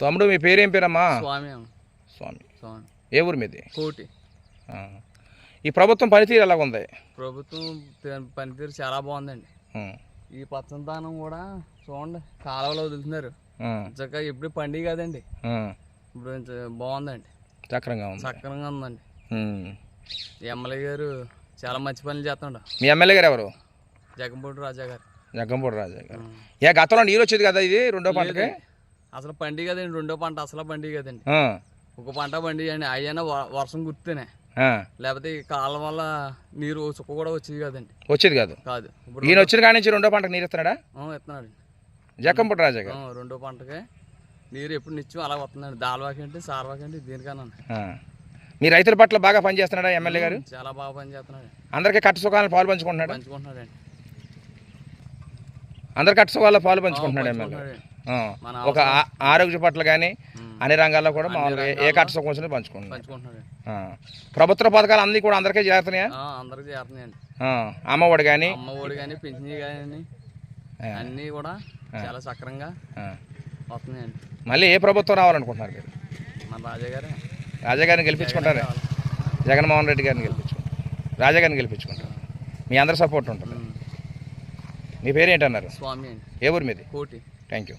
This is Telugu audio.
తమ్ముడు మీ పేరేం పేరమ్మా? స్వామి అమ్మ. స్వామి. స్వామి. ఏ ఊరు మీది? కోటి. ఈ ప్రభుత్వం పనితీరు ఎలాగ ఉంది? ప్రభుత్వం పనితీరు చాలా బాగుందండి. ఈ పచ్చనిదానం కూడా చూడండి కాలువలో వదులుతున్నారు. చక్కగా ఇప్పుడు పండుగ కదండి. ఇప్పుడు బాగుందండి. చక్రంగా ఉంది. సక్రంగా ఉందండి. ఎమ్మెల్యే గారు చాలా మంచి పనులు చేస్తున్నాడు మీ ఎమ్మెల్యే గారు ఎవరు? జగన్పూడి రాజా గారు. జగ్గంపూడి రాజా గారు. ఏ గతంలో నీరు వచ్చేది కదా ఇది రెండో పంటకి. అసలు పండుగ కదండి రెండో పంట అసలు పండుగ కదండి. ఒక పంట పండుగ అండి అయ్యన వర్షం గుర్తేనే. లేకపోతే ఈ కాలం వల్ల నీరు చుక్క కూడా వచ్చేది కదండి. వచ్చేది కాదు. కాదు. ఈయన వచ్చిన కాడి నుంచి రెండో పంటకు నీరు ఇస్తున్నాడా ఇస్తున్నాడు జక్కంపూడి రాజా రెండో పంటకే నీరు ఎప్పుడు నిత్యం అలా వస్తుందండి. దాల్వాకేంటి సార్వాకేంటి దీనికన్నా. మీ రైతుల పట్ల బాగా పనిచేస్తున్నాడా ఎమ్మెల్యే గారు? చాలా బాగా పని చేస్తున్నాడు అందరికీ కట్ట సుఖాలను పాలు పంచుకుంటున్నాడా? పంచుకుంటున్నాడండి. అందరి కట్ట సుఖాల్లో పాలు పంచుకుంటున్నాడు ఎమ్మెల్యే ఒక ఆరోగ్య పట్ల కానీ. అన్ని రంగాల్లో కూడా మామూలుగా ఏ- కట్ట పంచుకుంటున్నాడండి ఆ. ప్రభుత్వ పథకాలు అన్నీ కూడా అందరికీ చేరుతున్నాయా? అందరికి చేరుతున్నాయండి. అమ్మఒడి కానీ అమ్మ ఒడి కానీ పింఛని కానీ అన్నీ కూడా చాలా సక్రంగా వస్తున్నాయండి. మళ్ళీ ఏ ప్రభుత్వం రావాలనుకుంటున్నారు మీరు? మన రాజా గారే. రాజా గారిని గెలిపించుకుంటారా? రావాలి. జగన్మోహన్ రెడ్డి గారిని గెలిపించుకుంటారు. రాజా గారిని గెలిపించుకుంటారు. మీ అందరి సపోర్ట్ ఉంటుంది. మీ పేరు ఏంటన్నారు స్వామి ఏ ఊరు మీది? కోటి. Thank you.